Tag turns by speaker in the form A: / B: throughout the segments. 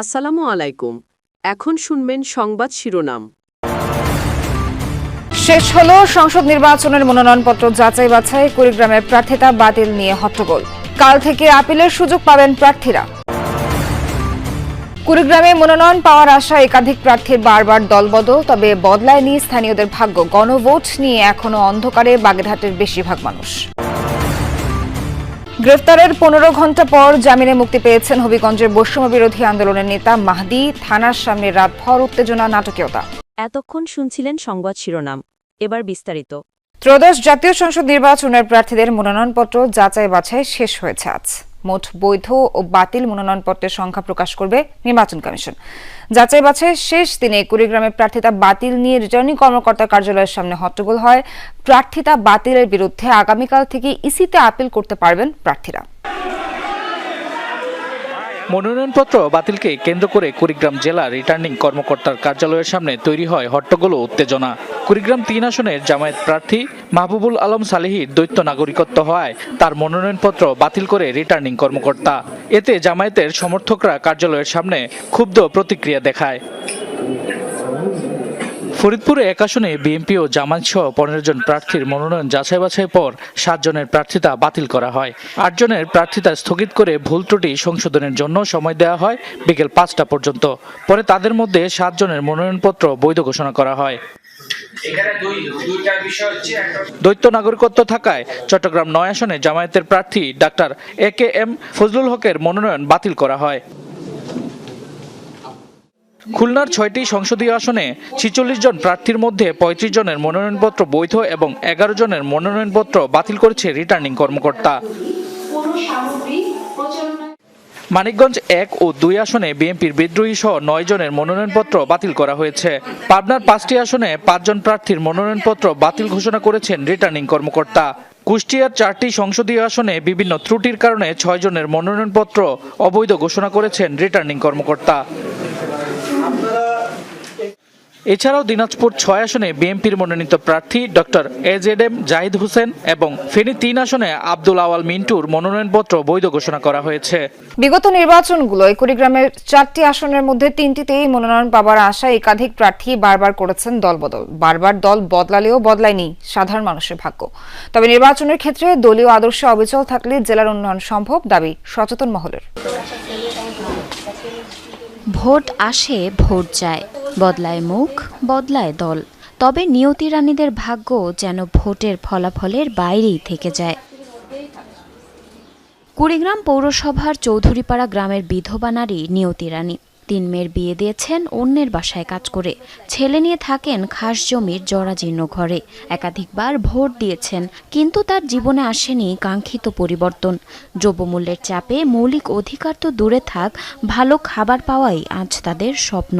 A: আসসালামু আলাইকুম। এখন শুনবেন সংবাদ শিরোনাম।
B: শেষ হল সংসদ নির্বাচনের মনোনয়নপত্র যাচাই বাছাই। কুড়িগ্রামের প্রার্থিতা বাতিল নিয়ে হট্টগোল। কাল থেকে আপিলের সুযোগ পাবেন প্রার্থীরা। কুড়িগ্রামে মনোনয়ন পাওয়ার আশা একাধিক প্রার্থীর বারবার দলবদল, তবে বদলায়নি স্থানীয়দের ভাগ্য। গণভোট নিয়ে এখনও অন্ধকারে বাগেরহাটের বেশিরভাগ মানুষ। গ্রেফতারের পনেরো ঘণ্টা পর জামিনে মুক্তি পেয়েছেন হবিগঞ্জের বৈষম্য বিরোধী আন্দোলনের নেতা মাহদি। থানার সামনে রাতভর উত্তেজনা নাটকীয়তা।
C: এতক্ষণ শুনছিলেন সংবাদ শিরোনাম। এবার বিস্তারিত।
B: ত্রয়োদশ জাতীয় সংসদ নির্বাচনের প্রার্থীদের মনোনয়নপত্র যাচাই বাছাই শেষ হয়েছে আজ। মোট বৈধ ও বাতিল মনোনয়নপত্রের সংখ্যা প্রকাশ করবে নির্বাচন কমিশন। যাচাই বাছে শেষ দিনে কুড়িগ্রামে প্রার্থিতা বাতিল নিয়ে রিটার্নিং কর্মকর্তা কার্যালয়ের সামনে হট্টগোল হয়। প্রার্থিতা বাতিলের বিরুদ্ধে আগামীকাল থেকে ইসিতে আপিল করতে পারবেন প্রার্থীরা।
D: মনোনয়নপত্র বাতিলকে কেন্দ্র করে কুড়িগ্রাম জেলা রিটার্নিং কর্মকর্তার কার্যালয়ের সামনে তৈরি হয় হট্টগোল উত্তেজনা। কুড়িগ্রাম তিন আসনের জামায়াত প্রার্থী মাহবুবুল আলম সালেহির দ্বৈত নাগরিকত্ব হওয়ায় তার মনোনয়নপত্র বাতিল করে রিটার্নিং কর্মকর্তা। এতে জামায়াতের সমর্থকরা কার্যালয়ের সামনে ক্ষুব্ধ প্রতিক্রিয়া দেখায়। ফরিদপুরে এক আসনে বিএনপি ও জামায়াত সহ পনেরো জন প্রার্থীর মনোনয়ন যাচাই বাছাই পর সাত জনের প্রার্থিতা বাতিল করা হয়। আট জনের প্রার্থিতা স্থগিত করে ভুল ত্রুটি সংশোধনের জন্য সময় দেওয়া হয় বিকেল পাঁচটা পর্যন্ত। পরে তাদের মধ্যে সাত জনের মনোনয়নপত্র বৈধ ঘোষণা করা হয়। দ্বৈত নাগরিকত্ব থাকায় চট্টগ্রাম নয় আসনে জামায়াতের প্রার্থী doctor A K M Fazlul হকের মনোনয়ন বাতিল করা হয়। খুলনার ছয়টি সংসদীয় আসনে ছিচল্লিশ জন প্রার্থীর মধ্যে পঁয়ত্রিশ জনের মনোনয়নপত্র বৈধ এবং এগারো জনের মনোনয়নপত্র বাতিল করেছে রিটার্নিং কর্মকর্তা। মানিকগঞ্জ এক ও দুই আসনে বিএনপির বিদ্রোহী সহ নয় জনের মনোনয়নপত্র বাতিল করা হয়েছে। পাবনার পাঁচটি আসনে পাঁচজন প্রার্থীর মনোনয়নপত্র বাতিল ঘোষণা করেছেন রিটার্নিং কর্মকর্তা। কুষ্টিয়ার চারটি সংসদীয় আসনে বিভিন্ন ত্রুটির কারণে ছয় জনের মনোনয়নপত্র অবৈধ ঘোষণা করেছেন রিটার্নিং কর্মকর্তা। এছাড়াও দিনাজপুর ছয় আসনে বিএনপির মনোনীত প্রার্থী doctor A Z M Zahid Hossain এবং ফেনী তিন আসনে আব্দুল আওয়াল মিন্টুর মনোনয়নপত্র বৈধ ঘোষণা করা হয়েছে।
B: বিগত নির্বাচনগুলোয় কুড়িগ্রামের চারটি আসনের মধ্যে তিনটিতেই মনোনয়ন পাবার আশায় একাধিক প্রার্থী বারবার করেছেন দলবদল। বারবার দল বদলালেও বদলায়নি সাধারণ মানুষের ভাগ্য। তবে নির্বাচনের ক্ষেত্রে দলীয় আদর্শে অবিচল থাকলে জেলার উন্নয়ন সম্ভব দাবি সচেতন মহলের।
E: ভোট আসে, ভোট যায়। বদলায় মুখ, বদলায় দল। তবে নিয়তি রানীদের ভাগ্য যেন ভোটের ফলাফলের বাইরেই থেকে যায়। কুড়িগ্রাম পৌরসভার চৌধুরীপাড়া গ্রামের বিধবা নারী নিয়তি রানী। তিন মেয়ের বিয়ে দিয়েছেন, অন্যের বাসায় কাজ করে। ছেলে নিয়ে থাকেন খাস জমির জরাজীর্ণ ঘরে। একাধিকবার ভোট দিয়েছেন, কিন্তু তার জীবনে আসেনি কাঙ্ক্ষিত পরিবর্তন। দ্রব্যমূল্যের চাপে মৌলিক অধিকার তো দূরে থাক, ভালো খাবার পাওয়াই আজ তাদের স্বপ্ন।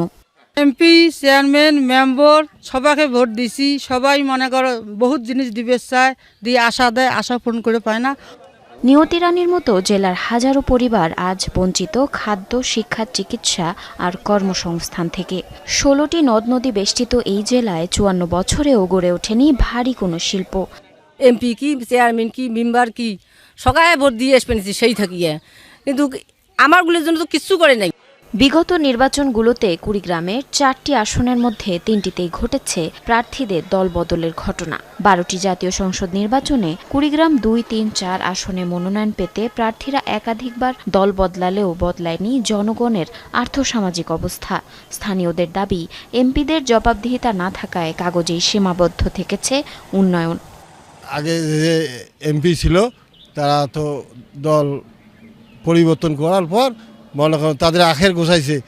F: এমপি, চেয়ারম্যান, মেম্বার, সবাইকে ভোট দিছি। সবাই মনে করো বহুত জিনিস দিবে চায়, দিয়ে আশা দেয়, আশা পূরণ করে পায় না।
E: নিয়তি রানীর মতো জেলার হাজারো পরিবার আজ বঞ্চিত খাদ্য, শিক্ষা, চিকিৎসা আর কর্মসংস্থান থেকে। ষোলোটি নদ নদী বেষ্টিত এই জেলায় চুয়ান্ন বছরেও গড়ে ওঠেনি ভারী কোনো শিল্প।
G: এমপি কি, চেয়ারম্যান কি, মেম্বার কি সকালে ভোট দিয়ে এসে সেই থাকিয়ে। কিন্তু আমারগুলোর জন্য তো কিচ্ছু করে নাই।
E: বিগত নির্বাচনগুলোতে কুড়িগ্রামের চারটি আসনের মধ্যে তিনটিতেই ঘটেছে প্রার্থীদের দলবদলের ঘটনা। বারোটি জাতীয় সংসদ নির্বাচনে কুড়িগ্রাম দুই, তিন, চার আসনে মনোনয়ন পেতে প্রার্থীরা একাধিকবার দল বদলালেও বদলায়নি জনগণের আর্থসামাজিক অবস্থা। স্থানীয়দের দাবি, এমপিদের জবাবদিহিতা না থাকায় কাগজেই সীমাবদ্ধ থেকেছে উন্নয়ন।
H: আগে যে এমপি ছিল, তারা তো দল পরিবর্তন করার পর মনে করেন তাদের আখের গোছাইছে।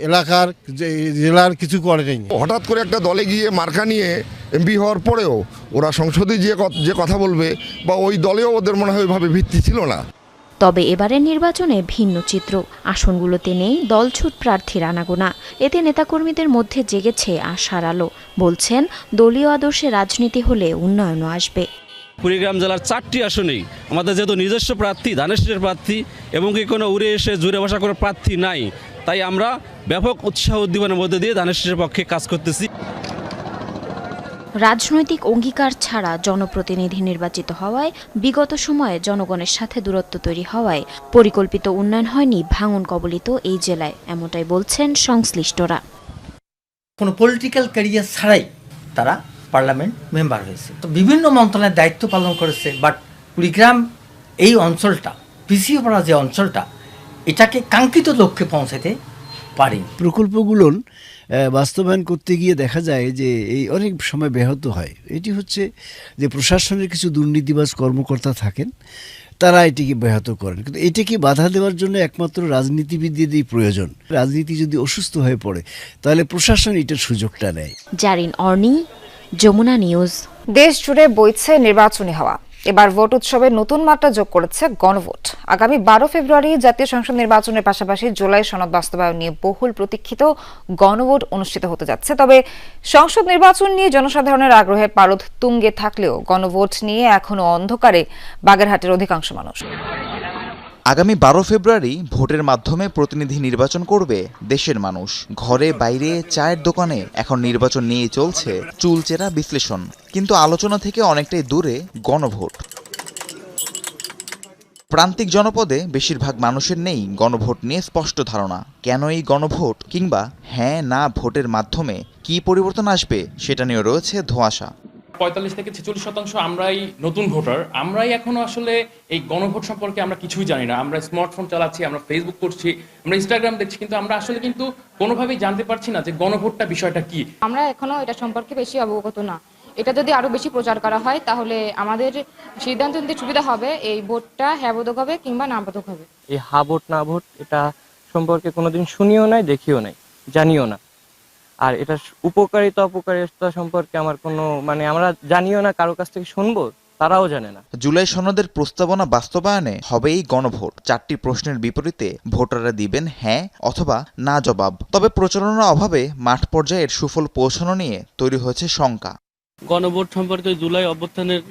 H: এলাকার যে- জেলার কিছু করে নেই।
I: হঠাৎ করে একটা দলে গিয়ে মার্কা নিয়ে এমপি হওয়ার পরেও ওরা সংসদে যে যে কথা বলবে বা ওই দলেও ওদের মনে হয় ওইভাবে ভিত্তি ছিল না।
E: তবে এবারের নির্বাচনে ভিন্ন চিত্র। আসনগুলোতে নেই দলছুট প্রার্থীর আনাগোনা এতে নেতাকর্মীদের মধ্যে জেগেছে আশার আলো। বলছেন দলীয় আদর্শে রাজনীতি হলে উন্নয়নও আসবে।
J: কুড়িগ্রাম জেলার চারটি আসনেই আমাদের যেহেতু নিজস্ব প্রার্থী ধানেশের প্রার্থী এবং কি কোনো উড়ে এসে জুড়ে বসা কোনো প্রার্থী নাই তাই আমরা ব্যাপক উৎসাহ উদ্দীপনার মধ্যে দিয়ে ধানেশের পক্ষে কাজ করতেছি।
E: রাজনৈতিক অঙ্গীকার ছাড়া জনপ্রতিনিধি নির্বাচিত হওয়ায় বিগত সময়ে জনগণের সাথে দূরত্ব তৈরি হওয়ায় পরিকল্পিত উন্নয়ন হয়নি ভাঙন কবলিত এই জেলায় এমনটাই বলছেন সংশ্লিষ্টরা।
K: কোনো পলিটিক্যাল ক্যারিয়ার ছাড়াই তারা পার্লামেন্ট মেম্বার হয়েছে। তো বিভিন্ন মন্ত্রণালয়ের দায়িত্ব পালন করেছে বাট কুড়িগ্রাম এই অঞ্চলটা পিছিয়ে পড়া যে অঞ্চলটা এটাকে কাঙ্ক্ষিত লক্ষ্যে পৌঁছাতে পারেনি।
L: প্রকল্পগুলোর আহ, বাস্তবায়ন করতে গিয়ে দেখা যায় যে এই অনেক সময় ব্যাহত হয়। এটি হচ্ছে যে প্রশাসনের কিছু দুর্নীতিবাজ কর্মকর্তা থাকেন তারা এটিকে ব্যাহত করেন। কিন্তু এটিকে বাধা দেওয়ার জন্য একমাত্র রাজনীতিবিদদেরই প্রয়োজন। রাজনীতি যদি অসুস্থ হয়ে পড়ে তাহলে প্রশাসন এটার সুযোগটা নেয়।
E: জারিন অর্নি যমুনা নিউজ।
B: দেশ জুড়ে বইছে নির্বাচনী হওয়া। এবার ভোট উৎসবে নতুন মাত্রা যোগ করেছে গণভোট। আগামী বারো ফেব্রুয়ারি জাতীয় সংসদ নির্বাচনের পাশাপাশি জুলাই সনদ বাস্তবায়ন নিয়ে বহুল প্রতীক্ষিত গণভোট অনুষ্ঠিত হতে যাচ্ছে। তবে সংসদ নির্বাচন নিয়ে জনসাধারণের আগ্রহে পারদ তুঙ্গে থাকলেও গণভোট নিয়ে এখনও অন্ধকারে বাগেরহাটের অধিকাংশ মানুষ।
M: আগামী বারো ফেব্রুয়ারি ভোটের মাধ্যমে প্রতিনিধি নির্বাচন করবে দেশের মানুষ। ঘরে, বাইরে, চায়ের দোকানে এখন নির্বাচন নিয়ে চলছে চুলচেরা বিশ্লেষণ। কিন্তু আলোচনা থেকে অনেকটাই দূরে গণভোট। প্রান্তিক জনপদে বেশিরভাগ মানুষের নেই গণভোট নিয়ে স্পষ্ট ধারণা। কেন এই গণভোট? কিংবা হ্যাঁ না, ভোটের মাধ্যমে কি পরিবর্তন আসবে সেটা নিয়ে রয়েছে ধোঁয়াশা।
N: পঁয়তাল্লিশ থেকে ছেচল্লিশ শতাংশ আমরাই নতুন ভোটার। আমরাই এখনও আসলে এই গণভোট সম্পর্কে আমরা কিছুই জানি না। আমরা স্মার্টফোন চালাচ্ছি আমরা ফেসবুক করছি আমরা ইনস্টাগ্রাম দেখছি কিন্তু আমরা আসলে কিন্তু কোনোভাবেই জানতে পারছি না যে গণভোটটা বিষয়টা কি।
O: আমরা এখনও এটা সম্পর্কে বেশি অবগত না। এটা যদি আরও বেশি প্রচার করা হয় তাহলে আমাদের সিদ্ধান্ত নিতে সুবিধা হবে এই ভোটটা হ্যাঁ বোধক হবে কিংবা না বোধক হবে।
P: এই হা ভোট না ভোট এটা সম্পর্কে কোনোদিন শুনিও নাই দেখিও নাই জানিও না। আর এটা উপকারিতা অপকারিতা সম্পর্কে আমার কোনো মানে আমরা জানিও না কারও কাছ থেকে শুনব তারাও জানে না।
M: জুলাই সনদের প্রস্তাবনা বাস্তবায়নে হবেই গণভোট। চারটি প্রশ্নের বিপরীতে ভোটাররা দিবেন হ্যাঁ অথবা না জবাব। তবে প্রচারণার অভাবে মাঠ পর্যায়ে এর সুফল পৌঁছানো নিয়ে তৈরি হয়েছে শঙ্কা।
Q: গণভোট সম্পর্কে জুলাই অভ্যুত্থানের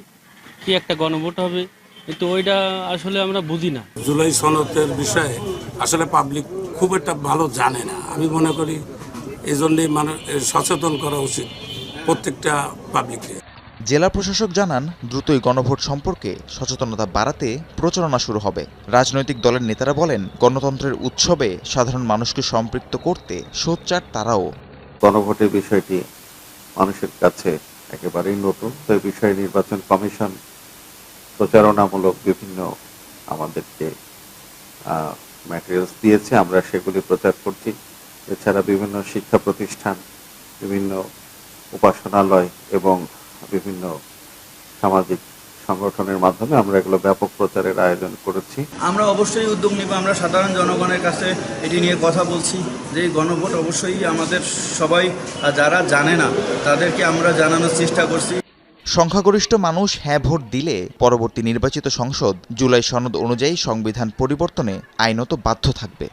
Q: কি একটা গণভোট হবে কিন্তু ওইটা আসলে আমরা বুঝি না।
R: জুলাই সনদের বিষয়ে আসলে পাবলিক খুব একটা ভালো জানে না। আমি মনে করি এই জন্যই মানুষ সচেতন করা উচিত প্রত্যেকটা পাবলিককে
M: জেলা প্রশাসক জানান দ্রুতই গণভোট সম্পর্কে সচেতনতা বাড়াতে প্রচারণা শুরু হবে। রাজনৈতিক দলের নেতারা বলেন গণতন্ত্রের উৎসবে সাধারণ মানুষকে সম্পৃক্ত করতে সোচ্চার তারাও।
S: গণভোটের বিষয়টি মানুষের কাছে একেবারেই নতুন। তো এই বিষয়ে নির্বাচন কমিশন প্রচারণামূলক বিভিন্ন আমাদেরকে ম্যাটেরিয়ালস দিয়েছে আমরা সেগুলি প্রচার করছি। এছাড়া বিভিন্ন শিক্ষা প্রতিষ্ঠান বিভিন্ন উপাসনালয় এবং বিভিন্ন সামাজিক সংগঠনের মাধ্যমে আমরা এগুলো ব্যাপক প্রচারের আয়োজন করেছি।
T: আমরা অবশ্যই উদ্যোগ নিব আমরা সাধারণ জনগণের কাছে এটি নিয়ে কথা বলছি যে এই গণভোট অবশ্যই আমাদের সবাই যারা জানে না তাদেরকে আমরা জানানোর চেষ্টা করছি।
M: সংখ্যাগরিষ্ঠ মানুষ হ্যাঁ ভোট দিলে পরবর্তী নির্বাচিত সংসদ জুলাই সনদ অনুযায়ী সংবিধান পরিবর্তনে আইনত বাধ্য থাকবে।